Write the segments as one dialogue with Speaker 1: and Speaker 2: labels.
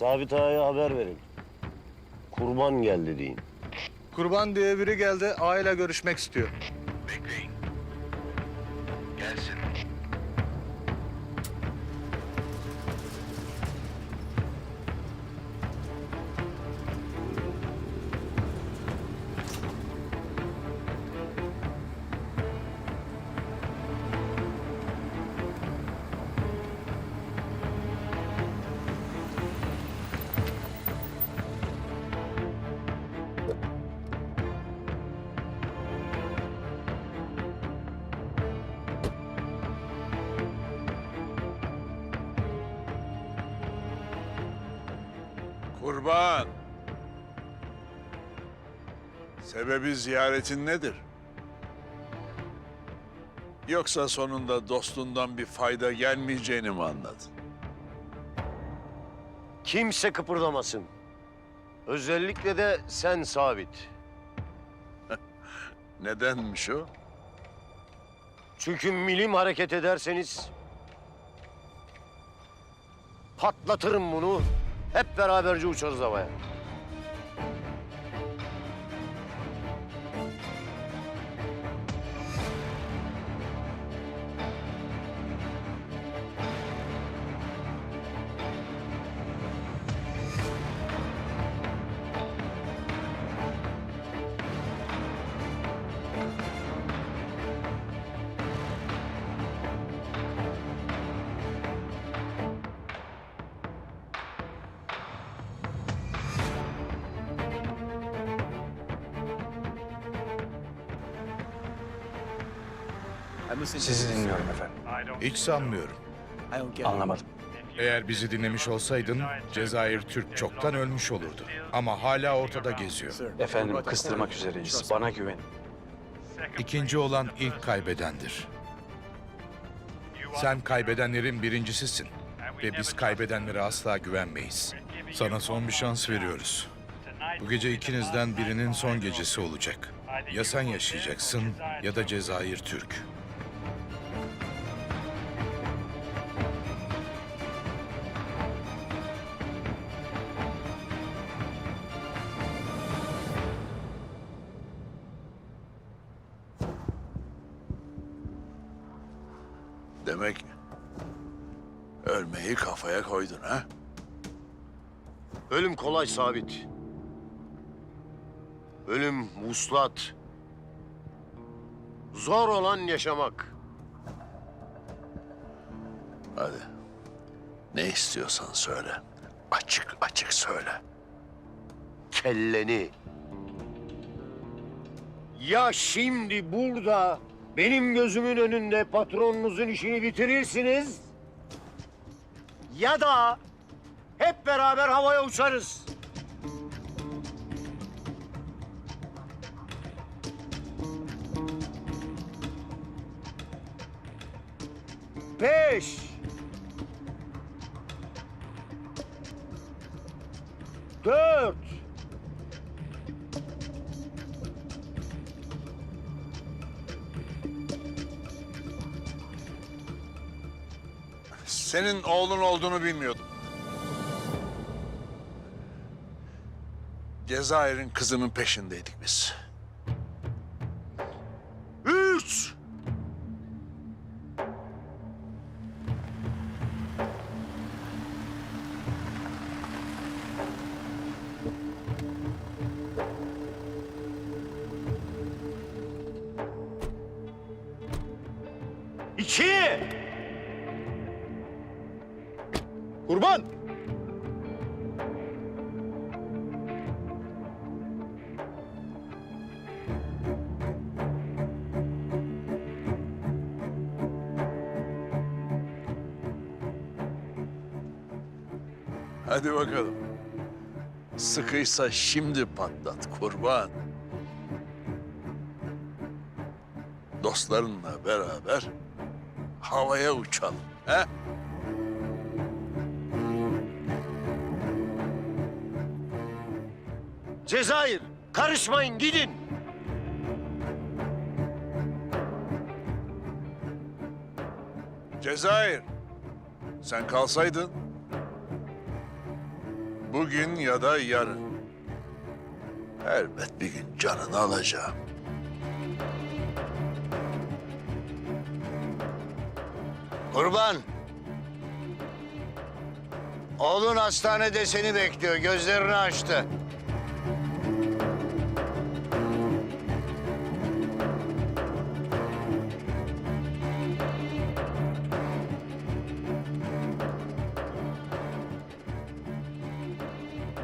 Speaker 1: Sabit Ağa'ya haber verin. Kurban geldi deyin.
Speaker 2: Kurban diye biri geldi, aile görüşmek istiyor.
Speaker 3: Kurban. Sebebi ziyaretin nedir? Yoksa sonunda dostundan bir fayda gelmeyeceğini mi anladın?
Speaker 1: Kimse kıpırdamasın. Özellikle de sen Sabit.
Speaker 3: Nedenmiş o?
Speaker 1: Çünkü milim hareket ederseniz patlatırım bunu. Hep beraberce uçarız havaya.
Speaker 4: Sizi dinliyorum efendim.
Speaker 5: Hiç sanmıyorum.
Speaker 4: Anlamadım.
Speaker 5: Eğer bizi dinlemiş olsaydın Cezayir Türk çoktan ölmüş olurdu. Ama hala ortada geziyor.
Speaker 4: Efendim kıstırmak üzereyiz. Bana güvenin.
Speaker 5: İkinci olan ilk kaybedendir. Sen kaybedenlerin birincisisin. Ve biz kaybedenlere asla güvenmeyiz. Sana son bir şans veriyoruz. Bu gece ikinizden birinin son gecesi olacak. Ya sen yaşayacaksın ya da Cezayir Türk.
Speaker 3: Demek ölmeyi kafaya koydun ha?
Speaker 1: Ölüm kolay Sabit. Ölüm vuslat. Zor olan yaşamak.
Speaker 3: Hadi. Ne istiyorsan söyle. Açık açık söyle.
Speaker 1: kelleni. Ya şimdi burada benim gözümün önünde patronunuzun işini bitirirsiniz ya da hep beraber havaya uçarız. Beş.
Speaker 3: Senin oğlun olduğunu bilmiyordum. Cezayir'in kızının peşindeydik biz.
Speaker 1: Üç. İki.
Speaker 2: Kurban!
Speaker 3: Hadi bakalım. Sıkıysa şimdi patlat kurban. Dostlarınla beraber havaya uçalım. He?
Speaker 1: Cezayir karışmayın gidin.
Speaker 3: Cezayir. Sen kalsaydın Bugün ya da yarın. Elbet bir gün canını alacağım.
Speaker 6: Kurban. Oğlun hastanede seni bekliyor. Gözlerini açtı.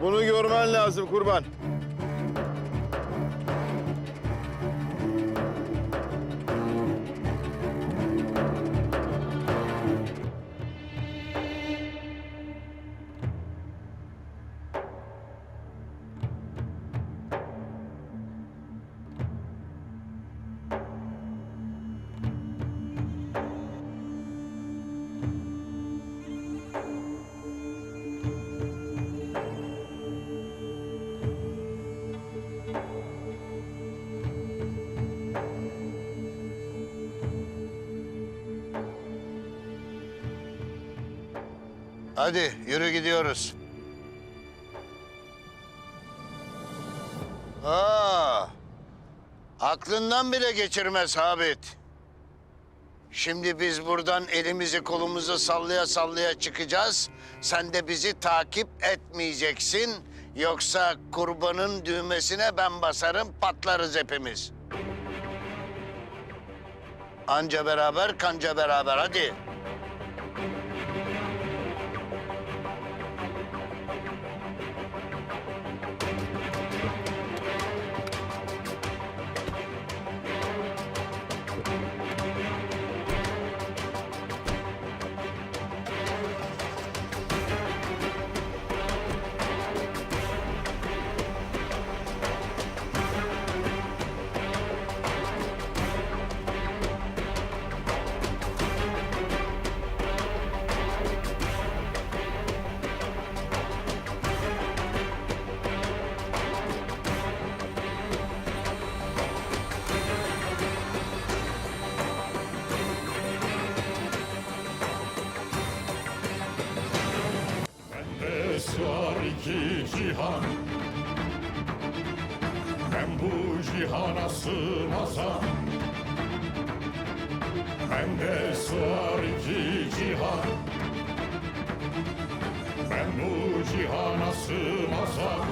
Speaker 7: Bunu görmen lazım kurban.
Speaker 6: Hadi yürü gidiyoruz. Aa, aklından bile geçirmez Sabit. Şimdi biz buradan elimizi kolumuzu sallaya sallaya çıkacağız. Sen de bizi takip etmeyeceksin. Yoksa kurbanın düğmesine ben basarım patlarız hepimiz. Anca beraber kanca beraber hadi.
Speaker 8: Cihana sığmazam Bende var iki cihan. Ben bu cihana sığmazam